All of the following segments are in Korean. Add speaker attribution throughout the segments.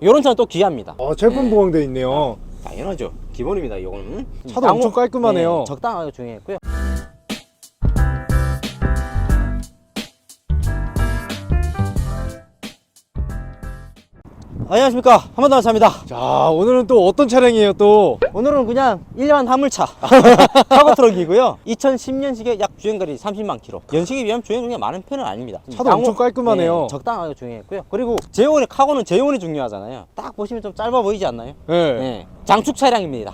Speaker 1: 이런 차는 또 귀합니다.
Speaker 2: 어, 제품
Speaker 1: 네.
Speaker 2: 보강돼 있네요.
Speaker 1: 당연하죠. 기본입니다. 이거는
Speaker 2: 차도 엄청 깔끔하네요.
Speaker 1: 네, 적당하게 조용했고요. 안녕하십니까 한번더 감사합니다.
Speaker 2: 자, 오늘은 또 어떤 차량이에요, 또?
Speaker 1: 오늘은 그냥 일반 화물차 카고 트럭이고요. 2010년식의 약 주행거리 30만 킬로. 연식에 비하면 주행거리가 많은 편은 아닙니다.
Speaker 2: 차도 엄청 깔끔하네요.
Speaker 1: 네, 적당하게 주행했고요. 그리고 제온이 카고는 제온이 중요하잖아요. 딱 보시면 좀 짧아 보이지 않나요?
Speaker 2: 네.
Speaker 1: 네, 장축 차량입니다.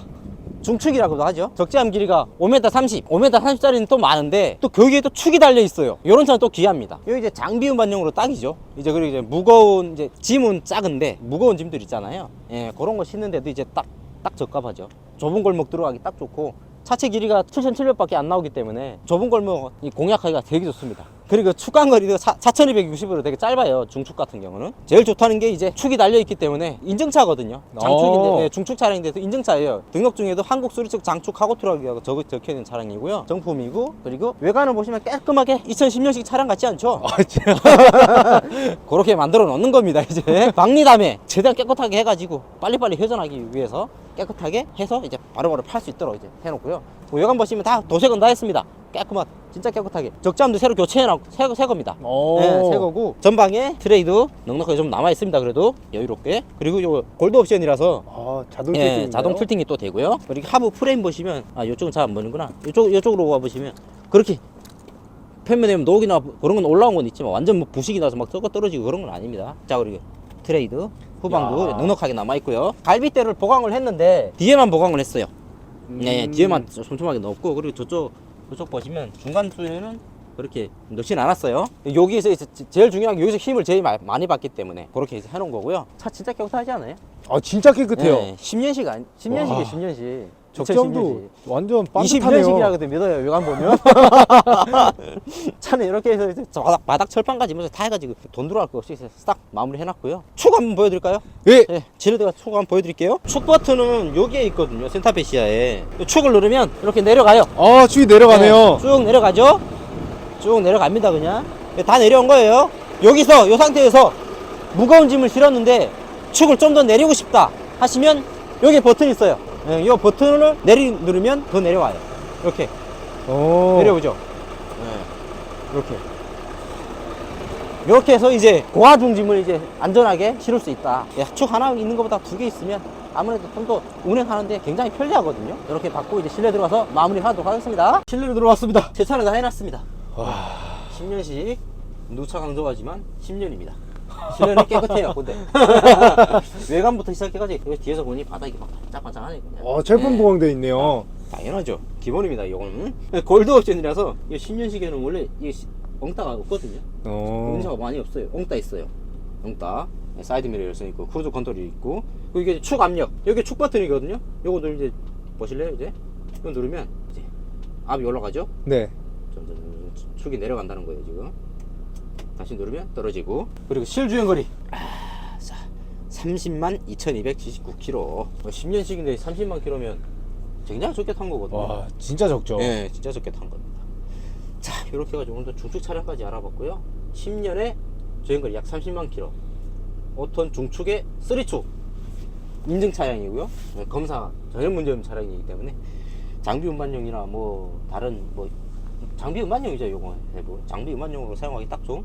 Speaker 1: 중축이라고도 하죠. 적재함 길이가 5m 30, 5m 30짜리는 또 많은데 또 거기에 또 축이 달려 있어요. 이런 차는 또 귀합니다. 여기 이제 장비 운반용으로 딱이죠. 이제 그리고 이제 무거운 이제 짐은 작은데 무거운 짐들 있잖아요. 예, 그런 거 싣는데도 이제 딱 딱 적합하죠. 좁은 골목 들어가기 딱 좋고 차체 길이가 7,700밖에 안 나오기 때문에 좁은 골목 이 공략하기가 되게 좋습니다. 그리고 축간 거리도 4,260으로 되게 짧아요. 중축 같은 경우는 제일 좋다는 게 이제 축이 달려 있기 때문에 인증차거든요. 장축인데
Speaker 2: 오.
Speaker 1: 네, 중축 차량인데도 인증차예요. 등록 중에도 한국 수리측 장축 카고 트럭이라고 적, 적혀 있는 차량이고요. 정품이고 그리고 외관을 보시면 깔끔하게 2010년식 차량 같지 않죠?
Speaker 2: 아.
Speaker 1: 그렇게 만들어 놓는 겁니다 이제 박리담에 최대한 깨끗하게 해가지고 빨리빨리 회전하기 위해서 깨끗하게 해서 이제 바로바로 팔 수 있도록 이제 해놓고요 뭐 외관 보시면 다 도색은 다 했습니다 깨끗한 진짜 깨끗하게 적재함도 새로 교체해놓고 새, 새 겁니다
Speaker 2: 오.
Speaker 1: 네, 새 거고 전방에 트레이드 넉넉하게 좀 남아 있습니다 그래도 여유롭게 그리고 요 골드 옵션이라서
Speaker 2: 아, 자동
Speaker 1: 예,
Speaker 2: 틸팅인가요?
Speaker 1: 자동 틸팅이 또 되고요. 그리고 하부 프레임 보시면 아 이쪽은 잘 안 보는구나. 이쪽 이쪽으로 와 보시면 그렇게 편면에 녹이나 그런 건 올라온 건 있지만 완전 뭐 부식이 나서 막 썩어 떨어지고 그런 건 아닙니다. 자 그리고 트레이드 후방도
Speaker 2: 야.
Speaker 1: 넉넉하게 남아 있고요. 갈비대를 보강을 했는데 뒤에만 보강을 했어요. 네,
Speaker 2: 음.
Speaker 1: 뒤에만 촘촘하게 넣었고 그리고 저쪽 저쪽 보시면 중간 수에는 그렇게 넣진 않았어요. 여기에서 이제 제일 중요한 게 여기서 힘을 제일 마- 많이 받기 때문에 그렇게 해놓은 거고요. 차 진짜 깨끗하지 않아요?
Speaker 2: 아, 진짜 깨끗해요.
Speaker 1: 네, 10년식 아니 10년식이
Speaker 2: 와.
Speaker 1: 10년식.
Speaker 2: 적정도 완전 반듯하네요.
Speaker 1: 20년식이라고도 믿어요. 외관 보면. 차는 이렇게 해서 이제 저 바닥, 바닥 철판까지 먼저 다 해가지고 돈 들어갈 거 없이 싹 마무리 해놨고요. 축 한번 보여드릴까요?
Speaker 2: 예.
Speaker 1: 네, 지르드가 축 한번 보여드릴게요. 축 버튼은 여기에 있거든요. 센터페시아에. 이 축을 누르면 이렇게 내려가요.
Speaker 2: 아, 축이 내려가네요.
Speaker 1: 네, 쭉 내려가죠. 쭉 내려갑니다 그냥. 네, 다 내려온 거예요. 여기서 이 상태에서 무거운 짐을 실었는데 축을 좀 더 내리고 싶다 하시면 여기 버튼 있어요. 네, 이 버튼을 내리 누르면 더 내려와요. 이렇게
Speaker 2: 오.
Speaker 1: 내려오죠. 네, 이렇게. 이렇게 해서 이제 고하 중짐을 이제 안전하게 실을 수 있다. 예, 축 하나 있는 것보다 두 개 있으면 아무래도 좀 더 운행하는데 굉장히 편리하거든요. 이렇게 받고 이제 실내 들어가서 마무리하도록 하겠습니다. 실내로 들어왔습니다. 제 차는 다 해놨습니다. 10년씩 누차 강조하지만 10년입니다. 실내는 깨끗해요, 근데. 외관부터 시작해가지고 여기 뒤에서 보니 바닥이 막 반짝반짝하네. 그냥.
Speaker 2: 어, 제품
Speaker 1: 네.
Speaker 2: 보강돼 있네요.
Speaker 1: 당연하죠. 기본입니다, 이거는. 골드 옵션이라서 이 10년식에는 원래 이 엉따가 없거든요.
Speaker 2: 어.
Speaker 1: 운차가 많이 없어요. 엉따 있어요. 엉따. 네, 사이드 미러 열선 있고 크루즈 컨트롤이 있고 그리고 이게 축 압력. 여기 축 버튼이거든요. 요거 이제 보실래요, 이제? 이거 누르면 이제 압이 올라가죠.
Speaker 2: 네.
Speaker 1: 점점 축이 내려간다는 거예요 지금 다시 누르면 떨어지고. 그리고 실주행 거리. 아, 자, 30만 2279km 10년씩인데 30만 km면 굉장히 적게 탄 거거든요.
Speaker 2: 와, 진짜 적죠.
Speaker 1: 네 진짜 적게 탄 겁니다. 자 이렇게 해가지고 오늘도 중축 차량까지 알아봤고요. 10년에 주행거리 약 30만 km 5톤 중축의 3축 인증 차량이고요. 네, 검사 전혀 문제 없는 차량이기 때문에 장비 운반용이나 뭐 다른 뭐 장비 운반용이죠 요거 대부분 장비 운반용으로 사용하기 딱 좋은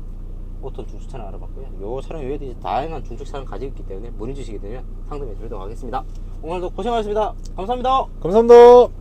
Speaker 1: 5톤 중축 차량 알아봤고요. 요 차량 외에도 이제 다양한 중축 차량 가지고 있기 때문에 문의 주시게 되면 상담해 드리도록 하겠습니다. 오늘도 고생하셨습니다. 감사합니다.
Speaker 2: 감사합니다.